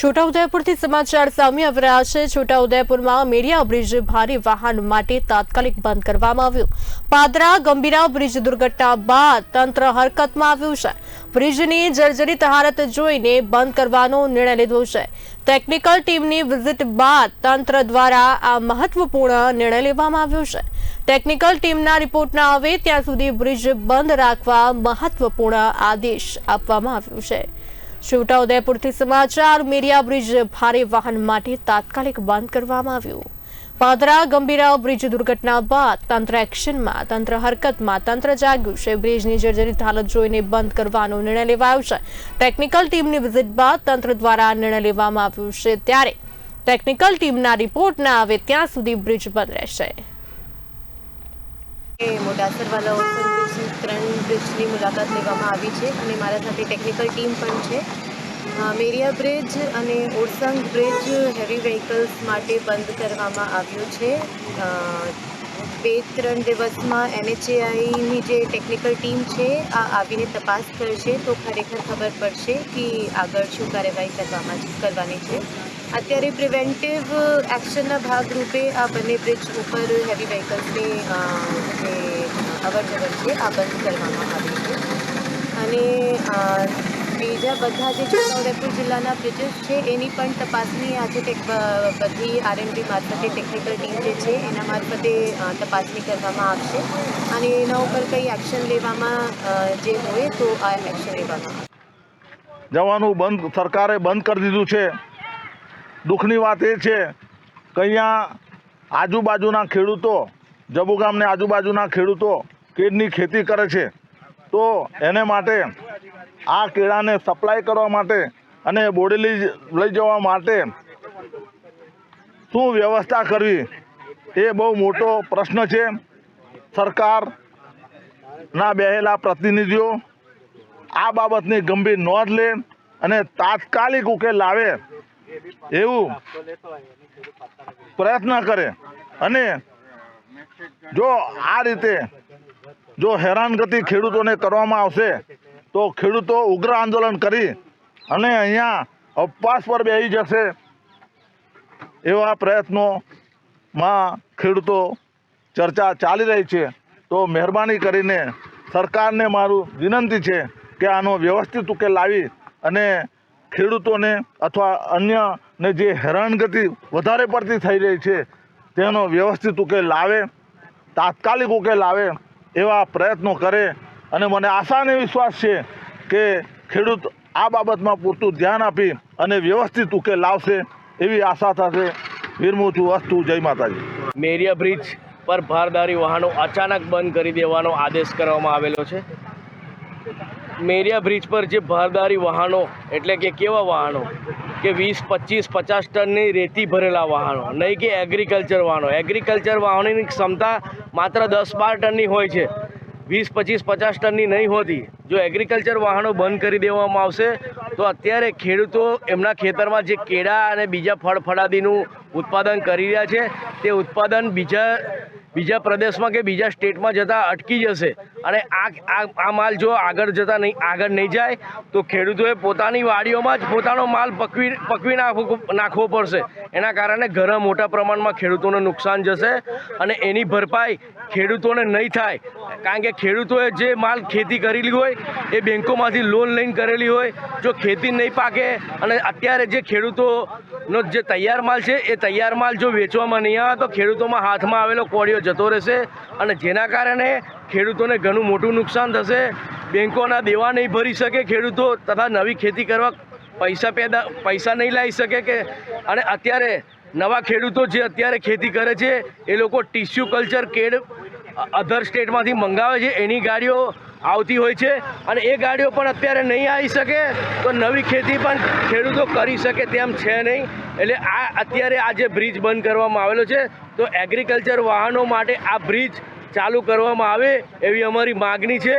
છોટાઉદેપુરથી સમાચાર સામે આવી રહ્યા છે. છોટાઉદેપુરમાં મેરિયા બ્રિજ ભારે વાહન માટે તાત્કાલિક બંધ કરવામાં આવ્યું. પાદરા ગંભીરા બ્રિજ દુર્ઘટના બાદ તંત્ર હરકતમાં આવ્યું છે. બ્રિજની જર્જરિત હાલત જોઈને બંધ કરવાનો નિર્ણય લીધો છે. ટેકનિકલ ટીમની વિઝિટ બાદ તંત્ર દ્વારા આ મહત્વપૂર્ણ નિર્ણય લેવામાં આવ્યો છે. ટેકનિકલ ટીમના રિપોર્ટ ના આવે ત્યાં સુધી બ્રિજ બંધ રાખવા મહત્વપૂર્ણ આદેશ આપવામાં આવ્યો છે. છોટાઉદેપુરથી સમાચાર, મેરિયા બ્રિજ ભારે વાહન માટે તાત્કાલિક બંધ કરવામાં આવ્યું. પાદરા ગંભીરા બ્રિજ દુર્ઘટના બાદ તંત્ર એક્શનમાં, તંત્ર હરકતમાં, તંત્ર જાગ્યું છે. બ્રિજની જર્જરિત હાલત જોઈને બંધ કરવાનો નિર્ણય લેવાયો છે. ટેકનિકલ ટીમની વિઝિટ બાદ તંત્ર દ્વારા નિર્ણય લેવામાં આવ્યો છે. ત્યારે ટેકનિકલ ટીમના રિપોર્ટ ના આવે ત્યાં સુધી બ્રિજ બંધ રહેશે. એ મોડાસરવાલા ઓવરબ્રિજ ત્રણ બ્રિજની મુલાકાત લેવામાં આવી છે અને મારા સાથે ટેકનિકલ ટીમ પણ છે. મેરિયા બ્રિજ અને ઓરસંગ બ્રિજ હેવી વ્હીકલ્સ માટે બંધ કરવામાં આવ્યો છે. બે ત્રણ દિવસમાં એનએચએઆઈની જે ટેકનિકલ ટીમ છે, આ આવીને તપાસ કરશે તો ખરેખર ખબર પડશે કે આગળ શું કાર્યવાહી કરવામાં કરવાની છે. અત્યારે પ્રિવેન્ટિવ એક્શનના ભાગરૂપે આ બંને બ્રિજ ઉપર હેવી વ્હીકલ્સની જે અવર જવર છે, આ બંધ કરવામાં આવી છે. અને બીજા બધા જે છોટાઉદેપુર જિલ્લાના બ્રિજીસ છે, એની પણ તપાસની આજે બધી આરએમડી મારફતે ટેકનિકલ ટીમ જે છે, એના મારફતે તપાસણી કરવામાં આવશે. અને એના ઉપર કંઈ એક્શન લેવામાં જે હોય તો આ એક્શન લેવામાં જવાનું બંધ, સરકારે બંધ કરી દીધું છે. દુઃખની વાત એ છે કે અહીંયા આજુબાજુના ખેડૂતો જબુ ગામને આજુબાજુના ખેડૂતો કેળની ખેતી કરે છે. તો એને માટે આ કેળાને સપ્લાય કરવા માટે અને બોડેલી લઈ જવા માટે શું વ્યવસ્થા કરવી એ બહુ મોટો પ્રશ્ન છે. સરકારના બેહેલા પ્રતિનિધિઓ આ બાબતની ગંભીર નોંધ લે અને તાત્કાલિક ઉકેલ લાવે એવું? પ્રયત્ન કરે. અને જો આ રીતે જો હેરાનગતિ ખેડૂતોને કરવામાં આવશે, તો ખેડૂતો ઉગ્ર આંદોલન કરી અને અહીંયા અપવાસ પર બેસી જશે એવા પ્રયત્નોમાં ખેડૂતો ચર્ચા ચાલી રહી છે. તો મહેરબાની કરીને સરકારને મારું વિનંતી છે કે આનો વ્યવસ્થિત ઉકેલ લાવી અને ખેડૂતોને અથવા અન્યને જે હેરાનગતિ વધારે પડતી થઈ રહી છે, તેનો વ્યવસ્થિત ઉકેલ લાવે, તાત્કાલિક ઉકેલ આવે એવા પ્રયત્નો કરે અને મને આશા અને વિશ્વાસ છે કે ખેડૂત આ બાબતમાં પૂરતું ધ્યાન આપી અને વ્યવસ્થિત ઉકેલ લાવશે એવી આશા થશે વિરમું વસ્તુ જય માતાજી. મેરિયા બ્રિજ પર ભારદારી વાહનો અચાનક બંધ કરી દેવાનો આદેશ કરવામાં આવેલો છે. મેરિયા બ્રિજ પર જે ભારદારી વાહનો, એટલે કે કેવા વાહનો? કે વીસ, પચીસ, પચાસ ટનની રેતી ભરેલા વાહનો, નહીં કે એગ્રીકલ્ચર વાહનો. એગ્રીકલ્ચર વાહનોની ક્ષમતા માત્ર દસ બાર ટનની હોય છે. વીસ, પચીસ, પચાસ ટનની નહીં હોતી. જો એગ્રીકલ્ચર વાહનો બંધ કરી દેવામાં આવશે, તો અત્યારે ખેડૂતો એમના ખેતરમાં જે કેળા અને બીજા ફળ ફળાદીનું ઉત્પાદન કરી રહ્યા છે, તે ઉત્પાદન બીજા બીજા પ્રદેશમાં કે બીજા સ્ટેટમાં જતાં અટકી જશે. અને આ આ માલ જો આગળ જતાં નહીં આગળ નહીં જાય, તો ખેડૂતોએ પોતાની વાડીઓમાં જ પોતાનો માલ પકવી પકવી નાખવો નાખવો પડશે. એના કારણે ઘણા મોટા પ્રમાણમાં ખેડૂતોને નુકસાન જશે અને એની ભરપાઈ ખેડૂતોને નહીં થાય. કારણ કે ખેડૂતોએ જે માલ ખેતી કરેલી હોય, એ બેંકોમાંથી લોન લઈને કરેલી હોય, જો ખેતી નહીં પાકે અને અત્યારે જે ખેડૂતોનો જે તૈયાર માલ છે, એ તૈયાર માલ જો વેચવામાં નહીં આવે, તો ખેડૂતોમાં હાથમાં આવેલો કોળિયો જતો રહેશે અને જેના કારણે ખેડૂતોને ઘણું મોટું નુકસાન થશે. બેન્કોના દેવા નહીં ભરી શકે ખેડૂતો તથા નવી ખેતી કરવા પૈસા પેદા, પૈસા નહીં લાવી શકે કે, અને અત્યારે નવા ખેડૂતો જે અત્યારે ખેતી કરે છે, એ લોકો ટીસ્યુ કલ્ચર કેડ અધર સ્ટેટમાંથી મંગાવે છે, એની ગાડીઓ આવતી હોય છે અને એ ગાડીઓ પણ અત્યારે નહીં આવી શકે તો નવી ખેતી પણ ખેડૂતો કરી શકે તેમ છે નહીં. એટલે આ અત્યારે આ જે બ્રિજ બંધ કરવામાં આવેલો છે, તો એગ્રીકલ્ચર વાહનો માટે આ બ્રિજ ચાલુ કરવામાં આવે એવી અમારી માગણી છે.